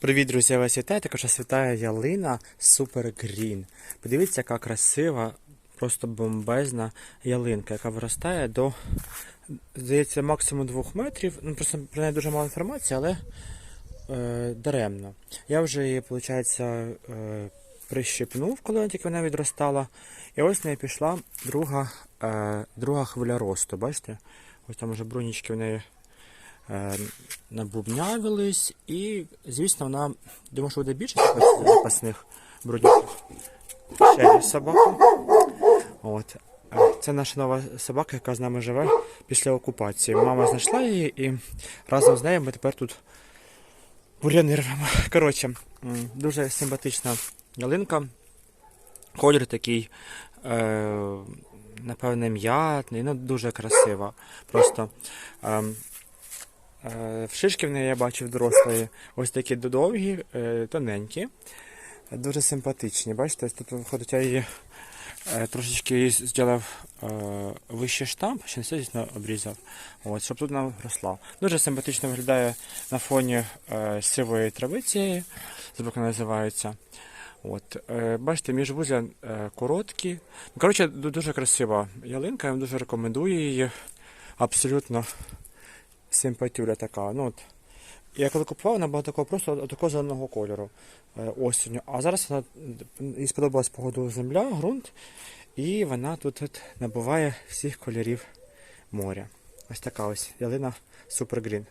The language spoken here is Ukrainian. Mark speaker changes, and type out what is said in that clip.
Speaker 1: Привіт, друзі! Вас вітаю. Також вас ялина Super Green. Подивіться, яка красива, просто бомбезна ялинка, яка виростає до, здається, максимум 2 метрів. Ну, просто про неї дуже мало інформації, але е, даремно. Я вже її, виходить, е, прищепнув, коли тільки вона відростала. І ось в неї пішла друга, е, друга хвиля росту. Бачите? Ось там вже брунічки в неї набубнявились, і, звісно, вона, думаю, що буде більше запасних брудників. Ще є собака. От. Це наша нова собака, яка з нами живе після окупації. Мама знайшла її і разом з нею ми тепер тут бур'яни. Коротше, дуже симпатична ялинка. Колір такий, е, напевне, м'ятний, ну дуже красива. Просто ем, Е, В шишки в неї я бачив дорослої, ось такі довгі, е, тоненькі, дуже симпатичні. Бачите, тут виходить, я її е, трошечки зробив е, вищий штамп, ще не звісно, обрізав, от, щоб тут вона росла. Дуже симпатично виглядає на фоні е, сивої трави цієї, забув, називається. От, е, бачите, міжвузля е, короткі. Ну, Коротше, дуже красива ялинка, я вам дуже рекомендую її. Абсолютно симпатюля така. Ну, от. Я коли купував, вона була такого просто такого зеленого кольору е, осінню. А зараз вона їй сподобалась погоду земля, ґрунт, і вона тут набуває всіх кольорів моря. Ось така ось ялина Green.